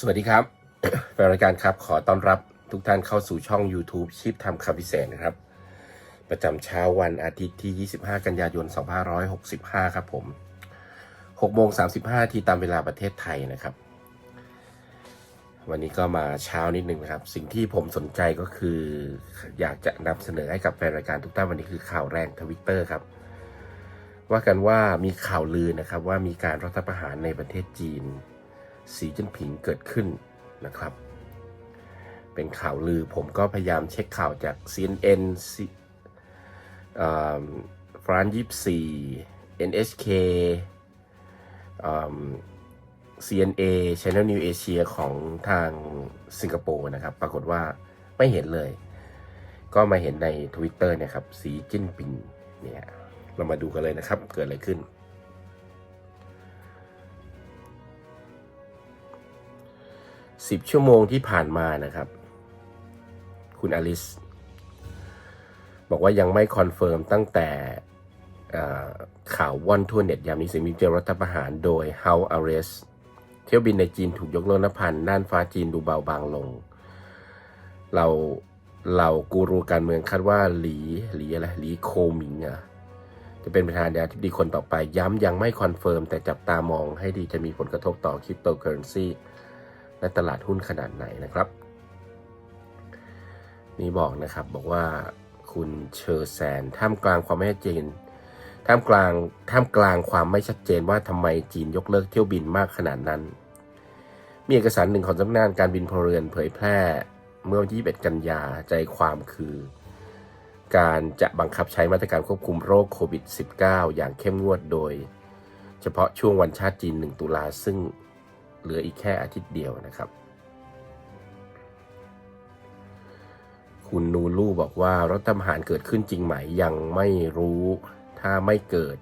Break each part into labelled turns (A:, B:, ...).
A: สวัสดีครับแฟนรายการครับ ขอต้อนรับทุกท่านเข้าสู่ช่อง YouTube ชิปทำคำพิเศษนะครับ ประจำเช้าวันอาทิตย์ที่ 25 กันยายน 2565 ครับผม6โมง35ทีตามเวลาประเทศไทยนะครับ วันนี้ก็มาเช้านิดนึงนะครับ สิ่งที่ผมสนใจก็คือ อยากจะนำเสนอให้กับแฟนรายการทุกท่านวันนี้คือข่าวแรงทวิตเตอร์ครับ ว่ากันว่ามีข่าวลือนะครับว่ามีการรัฐประหารในประเทศจีน สีจิ้นผิงเกิดขึ้นนะครับ เป็นข่าวลือผมก็พยายามเช็คข่าวจาก CNN ฟรานยิบสี่ NHK CNA Channel New Asia ของทางสิงคโปร์นะครับ ปรากฏว่าไม่เห็นเลย ก็มาเห็นใน Twitter เนะครับ สีจิ้นผิงเนี่ย เรามาดูกันเลยนะครับ เกิดอะไรขึ้น สิบชั่วโมงที่ผ่านมานะครับ คุณอลิส บอกว่ายังไม่คอนเฟิร์มตั้งแต่ข่าวว่อนทั่วเน็ตยามนี้สิ่งมีเจอรัฐประหารโดย House Arrest เที่ยวบินในจีนถูกยกเลิกนับพันน่านฟ้าจีนดูเบาบางลง เราเรากูรูการเมืองคาดว่าหลีหลีอะไรหลีโคมิงอะจะเป็นประธานาธิบดีคนต่อไปย้ำยังไม่คอนเฟิร์มแต่จับตามองให้ดีจะมีผลกระทบต่อคริปโตเคอเรนซี และตลาดหุ้นขนาดไหนนะครับนี่บอกนะครับบอกว่าคุณเชอร์แซนท่ามกลางความไม่ชัดเจนท่ามกลางท่ามกลางความไม่ชัดเจนว่าทำไมจีนยกเลิกเที่ยวบินมากขนาดนั้น มีเอกสารหนึ่งของสำนักงานการบินพลเรือนเผยแพร่เมื่อวันที่21กันยาใจความคือ การจะบังคับใช้มาตรการควบคุมโรคโควิด -19 อย่างเข้มงวดโดย เฉพาะช่วงวันชาติจีน 1 ตุลาซึ่ง เหลืออีกแค่อาทิตย์เดียวนะครับ คุณนูลูบอกว่ารัฐประหารเกิดขึ้นจริงไหมยังไม่รู้ถ้าไม่เกิด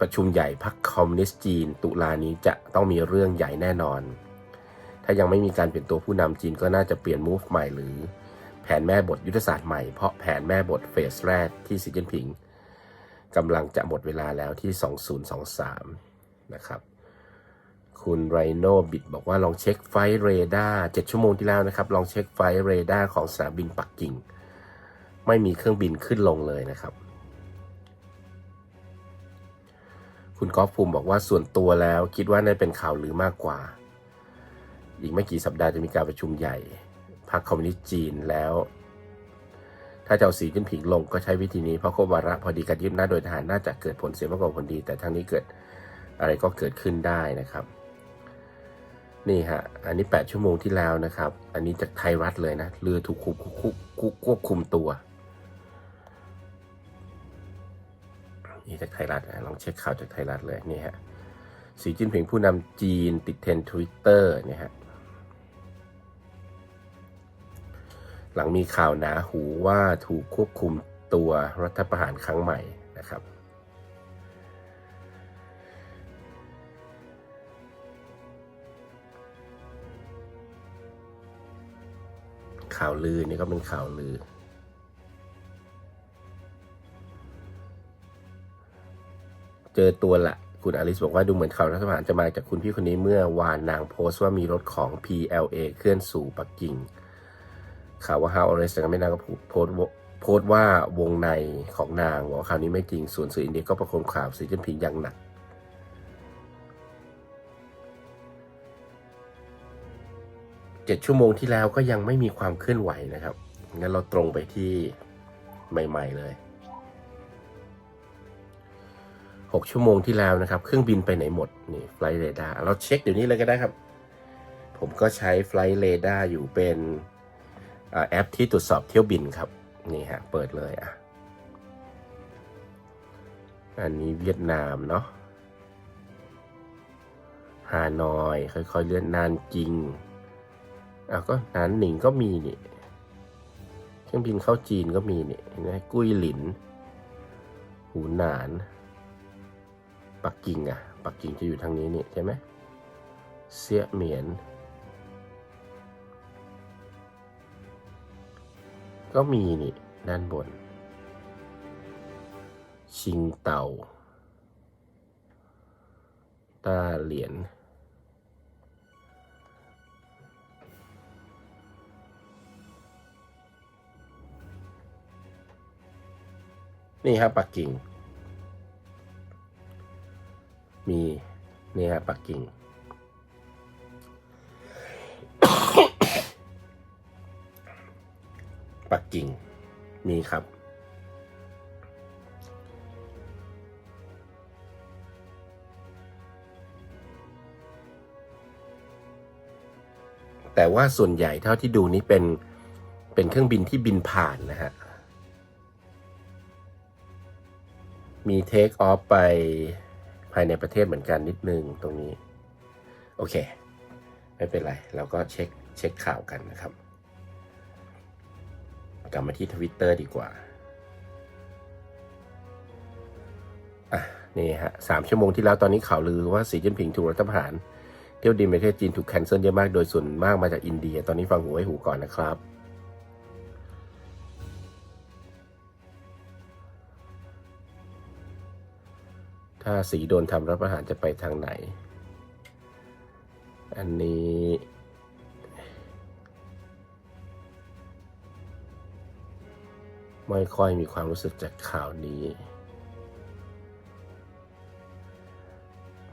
A: ประชุมใหญ่พรรคคอมมิวนิสต์จีน ตุลานี้จะต้องมีเรื่องใหญ่แน่นอน ถ้ายังไม่มีการเปลี่ยนตัวผู้นำจีนก็น่าจะเปลี่ยนมูฟใหม่หรือแผนแม่บทยุทธศาสตร์ใหม่ เพราะแผนแม่บทเฟสแรกที่สีจิ้นผิงกำลังจะหมดเวลาแล้วที่ 2023 นะครับคุณไรโนบิดบอกว่าลองเช็คไฟเรดาร์7ชั่วโมงที่แล้วนะครับ ลองเช็คไฟเรดาร์ของสนามบินปักกิ่ง ไม่มีเครื่องบินขึ้นลงเลยนะครับ คุณกอล์ฟภูมิบอกว่าส่วนตัวแล้วคิดว่าน่าเป็นข่าวลือมากกว่า อีกไม่กี่สัปดาห์จะมีการประชุมใหญ่พรรคคอมมิวนิสต์จีนแล้ว ถ้าจะเอาสีจิ้นผิงลงก็ใช้วิธีนี้เพราะครบวาระพอดีการยึดอำนาโดยทหารน่าจะเกิดผลเสียมากกว่าผลดี แต่ทั้งนี้เกิด อะไรก็เกิดขึ้นได้นะครับ นี่ฮะ อันนี้ 8 ชั่วโมงที่แล้วนะครับ อันนี้จากไทยรัฐเลยนะ เรือถูกควบคุมควบคุมตัว นี่จากไทยรัฐนะลองเช็คข่าวจากไทยรัฐเลยนี่ฮะ สีจิ้นผิงผู้นำจีนติดเทรนทวิตเตอร์เนี่ยฮะหลังมีข่าวหนาหูว่าถูกควบคุมตัวรัฐประหารครั้งใหม่นะครับ ข่าวลือนี่ก็เป็นข่าวลือ เจอตัวละคุณอลิสบอกว่าดูเหมือนข่าวรัฐประหารจะมาจากคุณพี่คนนี้เมื่อวานนางโพสต์ว่ามีรถของ PLA เคลื่อนสู่ปักกิ่ง ข่าวว่าฮาวอเรสต์ไม่นาก็โพสต์โพสต์ว่าวงในของนางบอกว่าข่าวนี้ไม่จริงส่วนสื่ออินเดียก็ประโคมข่าวสีจิ้นผิงอย่างหนัก เจ็ดชั่วโมงที่แล้วก็ยังไม่มีความเคลื่อนไหวนะครับ งั้นเราตรงไปที่ใหม่ ๆเลยหกชั่วโมงที่แล้วนะครับ เครื่องบินไปไหนหมด นี่ไฟล์เรดาร์เราเช็คเดี๋ยวนี้เลยก็ได้ครับ ผมก็ใช้ไฟล์เรดาร์อยู่เป็นอแอปที่ตรวจสอบเที่ยวบินครับ นี่ฮะ เปิดเลยอะ อันนี้เวียดนามเนาะฮานอย ค่อยๆ เลื่อนนานจริง อะก็หนานหนิงก็มีนี่เครื่องบินเข้าจีนก็มีนี่เห็นไหมกุ้ยหลิน หูหนาน ปักกิ่งอะ ปักกิ่งจะอยู่ทางนี้นี่ใช่ไหมเสียเหมียน ก็มีนี่ด้านบน ชิงเต่า ตาเหรียญ นี่ครับปักกิ่ง มีนี่ครับปักกิ่ง ปักกิ่ง มีครับ แต่ว่าส่วนใหญ่เท่าที่ดูนี้เป็นเป็นเครื่องบินที่บินผ่านนะฮะ มีเทคออฟไปภายในประเทศเหมือนกันนิดนึงตรงนี้ โอเค ไม่เป็นไร เราก็เช็คเช็คข่าวกันนะครับ กลับมาที่ทวิตเตอร์ดีกว่าอะนี่ฮะสามชั่วโมงที่แล้วตอนนี้ข่าวลือว่าสีจิ้นผิงถูกรัฐประหาร เที่ยวดินประเทศจีนถูกแคนเซิลเยอะมากโดยส่วนมากมาจากอินเดีย ตอนนี้ฟังหูไว้หูก่อนนะครับ ถ้าสีโดนทำรัฐประหารจะไปทางไหน อันนี้ ไม่ค่อยมีความรู้สึกจากข่าวนี้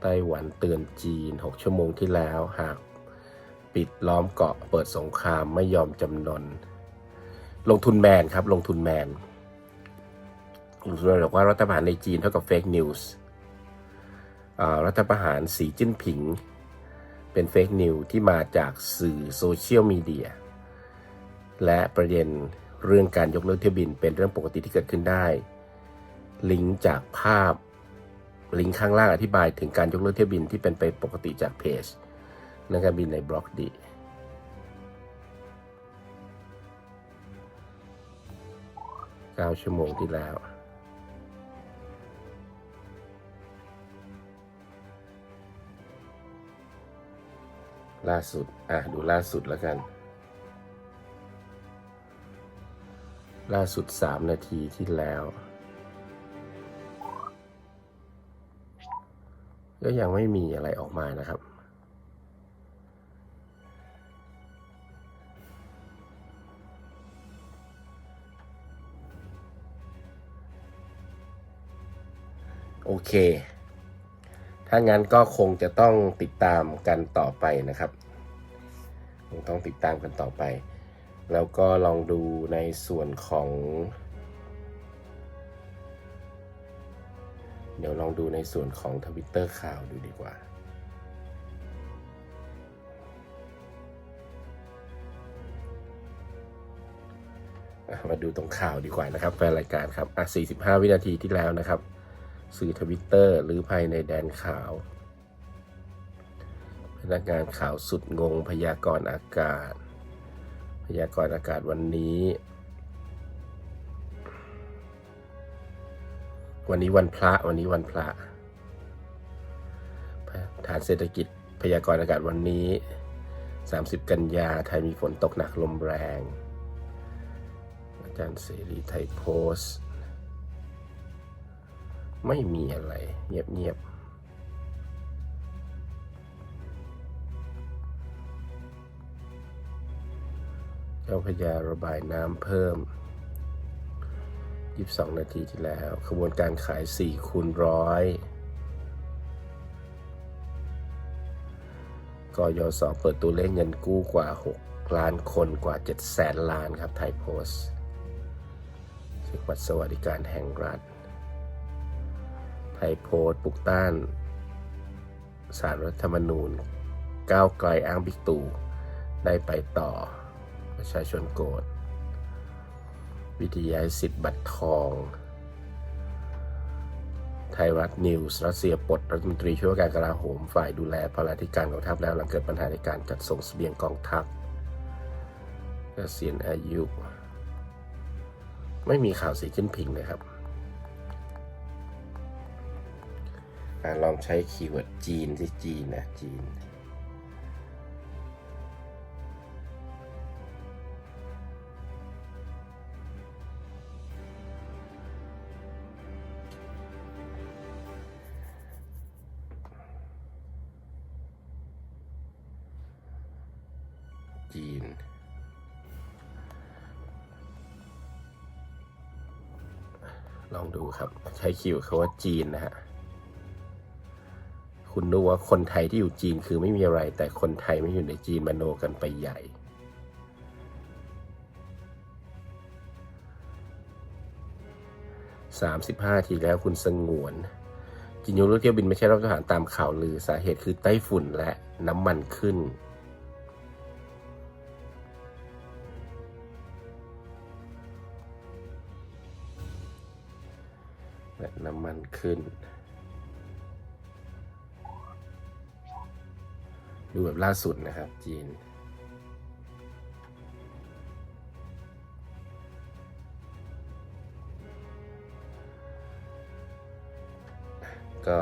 A: ไต้หวันเตือนจีน 6 ชั่วโมงที่แล้ว หากปิดล้อมเกาะเปิดสงครามไม่ยอมจำนน ลงทุนแมนครับ ลงทุนแมนลงทุนแมนบอกว่ารัฐประหารในจีนเท่ากับเฟกนิวส์ รัฐประหารสีจิ้นผิง เป็นเฟกนิวที่มาจากสื่อโซเชียลมีเดียและประเด็นเรื่องการยกเลิกเที่ยวบินเป็นเรื่องปกติที่เกิดขึ้นได้ ลิงก์จากภาพลิงก์ข้างล่างอธิบายถึงการยกเลิกเที่ยวบินที่เป็นไปปกติจากเพจนักการบินในบล็อกดีเก้าชั่วโมงที่แล้ว ล่าสุด อะ ดูล่าสุดแล้วกัน ล่าสุดสามนาทีที่แล้ว ก็ยังไม่มีอะไรออกมานะครับ โอเค ถ้างั้นก็คงจะต้องติดตามกันต่อไปนะครับคงต้องติดตามกันต่อไป แล้วก็ลองดูในส่วนของ เดี๋ยวลองดูในส่วนของทวิตเตอร์ข่าวดูดีกว่าอมาดูตรงข่าวดีกว่านะครับแฟนรายการครับอะ45 วินาทีที่แล้วนะครับ สื่อทวิตเตอร์หรือภายในแดนข่าว พนักงานข่าวสุดงงพยากรณ์อากาศ พยากรณ์อากาศวันนี้ วันนี้วันพระวันนี้วันพระฐานเศรษฐกิจพยากรณ์อากาศวันนี้ 30 กันยาไทยมีฝนตกหนักลมแรง อาจารย์เสรีไทยโพสต์ ไม่มีอะไร เงียบๆเจ้าพยาระบายน้ำเพิ่ม 22 นาทีที่แล้วขบวนการขาย 4 คูณร้อยกยศเปิดตัวเลขเงินกู้กว่า 6 ล้านคนกว่า 7 แสนล้านครับไทยโพสต์เช็คบัตรสวัสดิการแห่งรัฐ ไทยโพสต์ปลุกต้านสารรัฐธรรมนูญ ก้าวไกลอ้างบิ๊กตู่ได้ไปต่อ ประชาชนโกรธวิทยาสิทธิ์บัตรทอง ไทยรัฐนิวส์รัสเซียปลดรัฐมนตรีช่วยการกลาโหมฝ่ายดูแลพลาธิการกองทัพแล้วหลังเกิดปัญหาในการจัดส่งเสบียงกองทัพเกษียณอายุ ไม่มีข่าวสีจิ้นผิงเลยครับ อะลองใช้คีย์เวิร์ดจีนสิจีนนะจีนจีน ลองดูครับ ใช้คิวเขาว่าจีนนะฮะ คุณรู้ว่าคนไทยที่อยู่จีนคือไม่มีอะไร แต่คนไทยไม่อยู่ในจีนมโนกันไปใหญ่สามสิบห้าทีแล้วคุณสงวนจีนยกเลิกเที่ยวบินไม่ใช่รับทหารตามข่าวลือสาเหตุคือไต้ฝุ่นและน้ำมันขึ้นและน้ำมันขึ้น ดูแบบล่าสุดนะครับ จีน ก็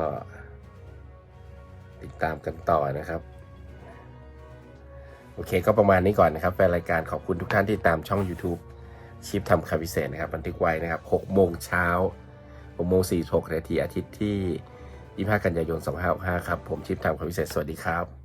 A: ติดตามกันต่อนะครับ โอเคก็ประมาณนี้ก่อนนะครับแฟนรายการขอบคุณทุกท่านที่ตามช่อง YouTube ชิปทำคำพิเศษนะครับบันทึกไว้นะครับ6โมงเช้า6โมง46นาทีอาทิตย์ที่25กันยายน2565ครับ ผมชิปทำคำพิเศษ สวัสดีครับ